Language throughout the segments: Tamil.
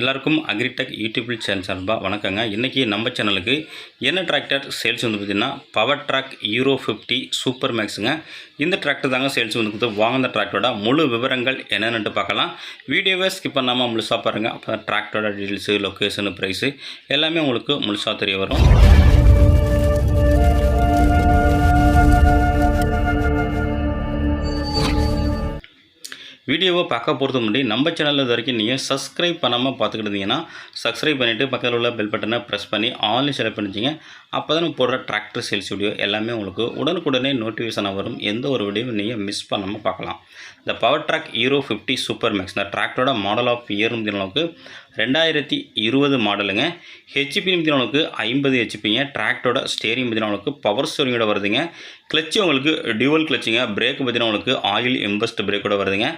எல்லாருக்கும் அக்ரிடெக் யூடியூப் சேனல் சார்பாக வணக்கங்க. இன்றைக்கி நம்ம சேனலுக்கு என்ன டிராக்டர் சேல்ஸ் வந்து பார்த்திங்கன்னா Powertrac Euro fifty super மேக்ஸுங்க இந்த டிராக்டர் தாங்க சேல்ஸ் வந்து கொடுத்து வாங்கின டிராக்டரோட முழு விவரங்கள் என்னென்னு பார்க்கலாம். வீடியோவை ஸ்கிப் பண்ணாமல் முழுசாக பாருங்கள் அப்போ டிராக்டரோட டீட்டெயில்ஸு லொக்கேஷனு ப்ரைஸு எல்லாமே உங்களுக்கு முழுசாக தெரிய வரும். வீடியோவை பார்க்க போகிறது முன்னாடி நம்ம சேனலில் இது வரைக்கும் நீங்கள் சப்ஸ்கிரைப் பண்ணாமல் பார்த்துக்கிட்டீங்கன்னா சப்ஸ்கிரைப் பண்ணிவிட்டு பக்கத்தில் உள்ள பெல் பட்டனை ப்ரெஸ் பண்ணி ஆன்லைன் செலக்ட் பண்ணிச்சிங்க அப்போ தான் போடுற டிராக்டர் சேல்ஸ் வீடியோ எல்லாமே உங்களுக்கு உடனுக்குடனே நோட்டிஃபிகேஷனாக வரும். எந்த ஒரு வீடியோவும் நீங்கள் மிஸ் பண்ணாமல் பார்க்கலாம். இந்த Powertrac Euro fifty super max இந்த டிராக்டரோட மாடல் ஆஃப் இயர் அளவுக்கு ரெண்டாயிரத்தி இருபது மாடலுங்க. ஹெச்பி அளவுக்கு ஐம்பது ஹெச்பிங்க டிராக்டரோட ஸ்டேரிங் அளவுக்கு பவர் ஸ்டோரிங்கோட வருதுங்க. கிளச்சு உங்களுக்கு டியூவல் கிளச்சுங்க பிரேக் பார்த்தீங்கன்னா உங்களுக்கு ஆயில் எம்பஸ்ட் பிரேக்கோட வருதுங்க.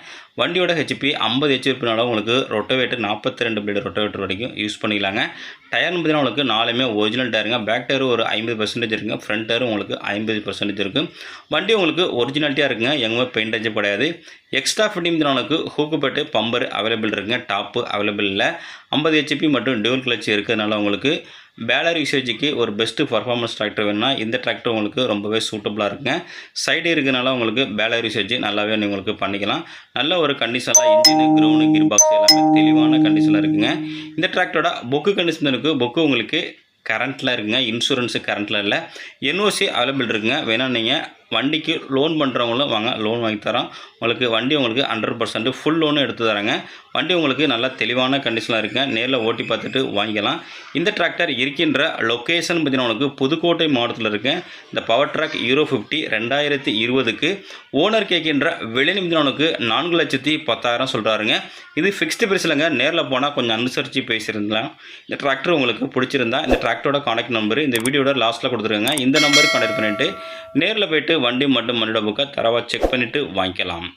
வண்டியோட ஹெச்பி ஐம்பது ஹெச்பினால உங்களுக்கு ரொட்டோவேட்டர் நாற்பத்தி ரெண்டு பிளேடு ரொட்டோவேட்டர் வரைக்கும் யூஸ் பண்ணிக்கலாங்க. டயர்னு பார்த்தீங்கன்னா உங்களுக்கு நாலுமே ஒரிஜினல் டயருங்க பேக் டயர் ஒரு ஐம்பது பர்சன்டேஜ் இருக்குங்க ஃப்ரண்ட் டயரும் உங்களுக்கு ஐம்பது பர்சன்டேஜ் இருக்குது வண்டி உங்களுக்கு ஒரிஜினாலிட்டியாக இருக்குங்க. பெயிண்ட் பெயிண்டேஜ் கிடையாது எக்ஸ்ட்ரா ஃபிட்டிங் உங்களுக்கு ஹூக்குப்பட்டு பம்பர் அவைலபிள் இருக்குங்க. டாப்பு அவைலபிள் இல்லை. ஐம்பது ஹெச்பி மற்றும் டியூல் கிளச் இருக்கிறதுனால உங்களுக்கு பேலர் யூசேஜுக்கு ஒரு பெஸ்ட்டு பர்ஃபார்மன்ஸ் டிராக்டர் வேணும்னா இந்த டிராக்டர் உங்களுக்கு ரொம்பவே சூட்டபுளாக இருக்குங்க. சைடு இருக்கிறனால உங்களுக்கு பேலர் யூசேஜ் நல்லாவே உங்களுக்கு பண்ணிக்கலாம். நல்ல ஒரு கண்டிஷனாக இன்ஜின் க்ரௌண்டு கியர் பாக்ஸ் எல்லாமே தெளிவான கண்டிஷனாக இருக்குங்க. இந்த டிராக்டரோட புக்கு கண்டிஷன் இருக்குது புக்கு உங்களுக்கு கரண்ட்டில் இருக்குங்க. இன்சூரன்ஸு கரண்ட்டில் இல்லை. என்ஓசி அவைலபிள் இருக்குங்க. வேணால் நீங்கள் வண்டிக்கு லோன் பண்ணுறவங்களும் வாங்க லோன் வாங்கி தரோம் உங்களுக்கு வண்டி உங்களுக்கு ஹண்ட்ரட் பர்சன்ட் ஃபுல் லோனும் எடுத்து தராங்க வண்டி உங்களுக்கு நல்ல தெளிவான கண்டிஷனில் இருக்குங்க. நேரில் ஓட்டி பார்த்துட்டு வாங்கிக்கலாம். இந்த டிராக்டர் இருக்கின்ற லொக்கேஷன் பார்த்தீங்கன்னா உங்களுக்கு புதுக்கோட்டை மாவட்டத்தில் இருக்கு. இந்த பவர் ட்ராக் ஹீரோ ஃபிஃப்டி ரெண்டாயிரத்தி இருபதுக்கு ஓனர் கேட்கின்ற விலை நிமிடனுக்கு நான்கு லட்சத்தி பத்தாயிரம் சொல்கிறாருங்க இது ஃபிக்ஸ்டு பிரைஸ்லங்க நேரில் போனால் கொஞ்சம் அனுசரித்து பேசியிருந்தலாம் இந்த டிராக்டர் உங்களுக்கு பிடிச்சிருந்தா இந்த டிராக்டரோட கான்டாக்ட் நம்பர் இந்த வீடியோட லாஸ்ட்டில் கொடுத்துருங்க இந்த நம்பருக்கு கான்டாக்ட் பண்ணிவிட்டு நேரில் போயிட்டு வண்டி மட்டும் மண்ணிட புக்கை தரவாக செக் பண்ணிவிட்டு வாங்கிக்கலாம்.